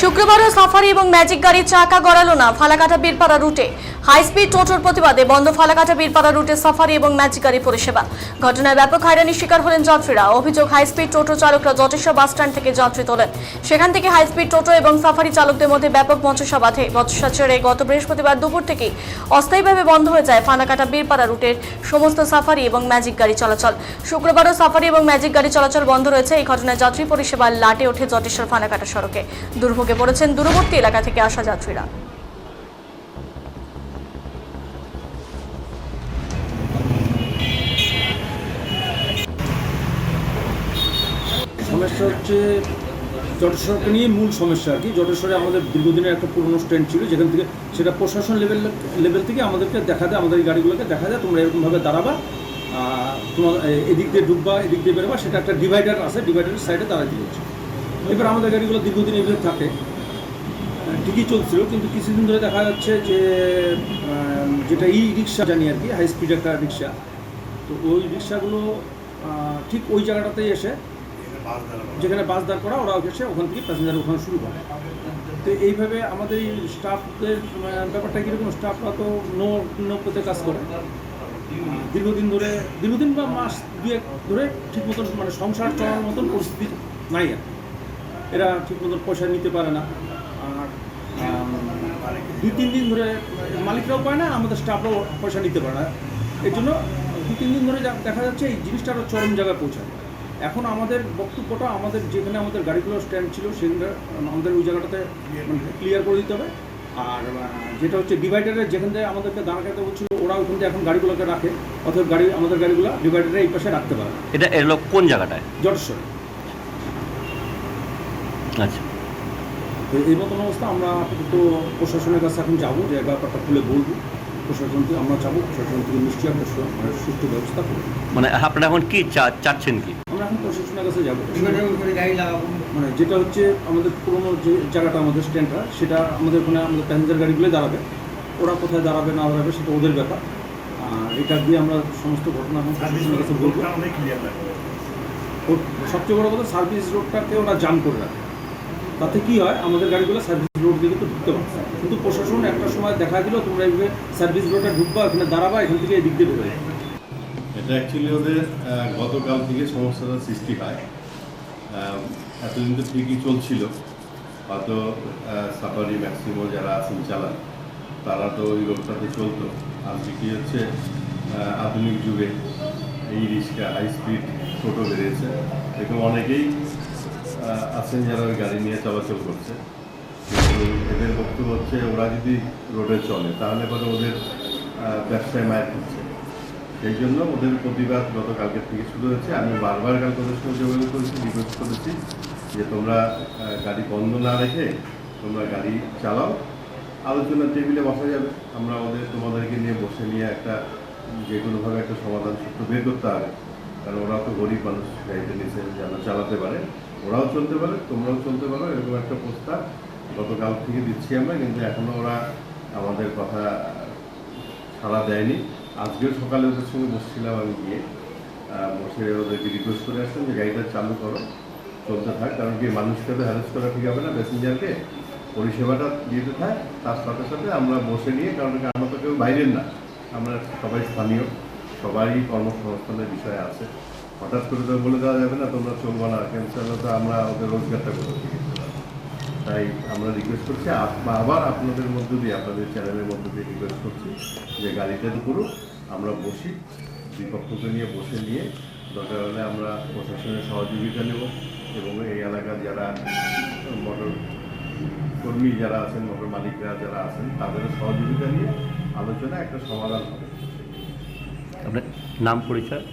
শুক্রবারও safari এবং magic গাড়ির চাকা গড়ালো না ফালাকাটা বীরপাড়া রুটে। হাইস্পিড টোটোর প্রতিবাদে বন্ধ ফালাকাটা বীরপাড়া রুটে সাফারি এবং ম্যাজিক গাড়ি পরিষেবা। ঘটনায় ব্যাপক হয়রানির শিকার হলেন যাত্রীরা। অভিযোগ, হাইস্পিড টোটো চালকরা যথেষ্ট বাস স্ট্যান্ড থেকে যাত্রী তোলেন। সেখান থেকে হাইস্পিড টোটো এবং সাফারি চালকদের মধ্যে ব্যাপক মঞ্চসা বাঁধে। বচসা ছেড়ে গত বৃহস্পতিবার দুপুর থেকেই অস্থায়ীভাবে বন্ধ হয়ে যায় ফালাকাটা বীরপাড়া রুটের সমস্ত সাফারি এবং ম্যাজিক গাড়ি চলাচল। শুক্রবারও সাফারি এবং ম্যাজিক গাড়ি চলাচল বন্ধ রয়েছে। এই ঘটনায় যাত্রী পরিষেবা লাটে ওঠে জটেশ্বর ফানাকাটা সড়কে। দুর্ভোগে পড়েছেন দূরবর্তী এলাকা থেকে আসা যাত্রীরা। সমস্যা হচ্ছে জটেশ্বরকে নিয়ে মূল সমস্যা আর কি। জটেশ্বরে আমাদের দীর্ঘদিনের একটা পুরনো স্ট্যান্ড ছিল, যেখান থেকে সেটা প্রশাসন লেভেল লেভেল থেকে আমাদেরকে দেখা দেয়, আমাদের এই গাড়িগুলোকে দেখা যায় তোমরা এরকমভাবে দাঁড়াবা তোমার এদিক দিয়ে ডুববা এদিক দিয়ে বেরোবা, সেটা একটা ডিভাইডার আছে ডিভাইডারের সাইডে দাঁড়াতে হচ্ছে এবার আমাদের গাড়িগুলো দীর্ঘদিন এভাবে থাকে ঠিকই চলছিল, কিন্তু কিছুদিন ধরে দেখা যাচ্ছে যে যেটা ই রিক্সা জানি আর কি হাই স্পিড একটা রিক্সা, তো ওই রিক্সাগুলো ঠিক ওই জায়গাটাতেই এসে যেখানে বাস দাঁড় করা ওরা এসে ওখান থেকে প্যাসেঞ্জার ওখানে শুরু করে। তো এইভাবে আমাদের এই স্টাফদের ব্যাপারটা কীরকম? স্টাফরা তো নো নৌকোতে কাজ করে। দীর্ঘদিন ধরে দীর্ঘদিন বা মাস দুয়েক ধরে ঠিক মতন মানে সংসার চলার মতন পরিস্থিতি নাই আর এরা ঠিক মতন পয়সা নিতে পারে না। আর দুই তিন দিন ধরে মালিকরাও পায় না আমাদের স্টাফরাও পয়সা নিতে পারে না। এর জন্য দু তিন দিন ধরে দেখা যাচ্ছে এই জিনিসটা আরও চরম জায়গায় পৌঁছায়। এখন আমাদের বক্তব্যটা আমাদের যেখানে আমাদের গাড়িগুলো স্ট্যান্ড ছিল সেখানে আমাদের ওই জায়গাটাতে মানে ক্লিয়ার করে দিতে হবে। আর যেটা হচ্ছে ডিভাইডারের যেখান থেকে আমাদেরকে দাঁড় কাটতে বলছিল ওরা ওখান থেকে এখন গাড়িগুলোকে রাখে। অথবা গাড়ি আমাদের গাড়িগুলো ডিভাইডারের এই পাশে রাখতে পারে। এটা এলো কোন জায়গাটায়? জটেশ্বর। আচ্ছা। তো এই মতন অবস্থা আমরা আপাতত প্রশাসনের কাছে এখন যাব যে ব্যাপারটা খুলে বলব। প্রশাসনকে আমরা যাব প্রশাসন থেকে নিশ্চয়ই সু- মানে সুষ্ঠু ব্যবস্থা করব। মানে আপনারা এখন কি চাচ্ছেন কি? আমরা এখন প্রশাসনের কাছে যাব। মানে যেটা হচ্ছে আমাদের পুরোনো যে জায়গাটা আমাদের স্ট্যান্ডটা সেটা আমাদের ওখানে আমাদের প্যাসেঞ্জার গাড়িগুলোই দাঁড়াবে। ওরা কোথায় দাঁড়াবে না দাঁড়াবে সেটা ওদের ব্যাপার। আর এটা দিয়ে আমরা সমস্ত ঘটনা এখন প্রশাসনের কাছে বলব। সবচেয়ে বড় কথা সার্ভিস রোডটাকে ওরা জাম করে রাখে। তাতে কি হয় আমাদের গাড়িগুলো সার্ভিস রোড দিয়ে কিন্তু ঢুকতে পারছে কিন্তু প্রশাসন একটা সময় দেখা দিল তোমরা এইভাবে সার্ভিস রোডে ঢুকবা এখানে দাঁড়াবা এখান থেকে এদিক দিয়ে বেরোবে। অ্যাকচুয়ালি ওদের গতকাল থেকে সমস্যাটা সৃষ্টি হয়। এতদিন তো ঠিকই চলছিল। হয়তো সাফারি, ম্যাক্সিমো যারা আছেন, চালান, তারা তো ওই রোডটাতে চলতো। আজকে কি হচ্ছে আধুনিক যুগে এই রিক্সা হাই স্পিড টোটো বেরিয়েছে। এরকম অনেকেই আছেন যারা ওই গাড়ি নিয়ে চলাচল করছে। এদের বক্তব্য হচ্ছে, ওরা যদি রোডে চলে, তাহলে পরে ওদের ব্যবসায় মায়ের হচ্ছে সেই জন্য ওদের প্রতিবাদ গতকালকে থেকে শুরু হয়েছে। আমি বারবার কালকে ওদের সঙ্গে যোগাযোগ করেছি রিকোয়েস্ট করেছি যে তোমরা গাড়ি বন্ধ না রেখে তোমরা গাড়ি চালাও। আলোচনার টেবিলে বসা যাবে আমরা ওদের, তোমাদেরকে নিয়ে বসে নিয়ে একটা যে কোনোভাবে একটা সমাধান সূত্র বের করতে হবে। কারণ ওরাও তো গরিব মানুষ, গাড়িতে নিচে যেন চালাতে পারে, ওরাও চলতে পারে, তোমরাও চলতে পারো, এরকম একটা প্রস্তাব গতকাল থেকে দিচ্ছি আমরা। কিন্তু এখনও ওরা আমাদের কথা সাড়া দেয়নি। আজকেও সকালে ওদের সঙ্গে বসছিলাম আমি গিয়ে। বসে ওদেরকে রিকোয়েস্ট করে আসলাম যে, গাড়িটা চালু করো, চলতে থাক, কারণ কি মানুষকে তো হ্যারেস করা ঠিক হবে না। প্যাসেঞ্জারকে পরিষেবাটা দিতে থাক, তার সাথে সাথে আমরা বসে নিয়ে, কারণ কি আমরা তো কেউ বাইরের না, আমরা সবাই স্থানীয় সবারই কর্মসংস্থানের বিষয় আছে। হঠাৎ করে তো বলে দেওয়া যাবে না, তোমরা চলবো না ক্যান্সার তো আমরা ওদের রোজগারটা থেকে তাই আমরা রিকোয়েস্ট করছি। আবার আপনাদের মধ্য দিয়ে, আপনাদের চ্যানেলের মধ্য দিয়ে রিকোয়েস্ট করছি যে গাড়িটা করুন আমরা বসি দুই পক্ষকে নিয়ে বসে নিয়ে, দরকার হলে আমরা প্রশাসনের সহযোগিতা নেব এবং এই এলাকার যারা মোটর কর্মী যারা আছেন মোটর মালিকরা যারা আছেন, তাদেরও সহযোগিতা নিয়ে আলোচনা একটা সমাধান হবে। আপনার নাম, পরিচয়?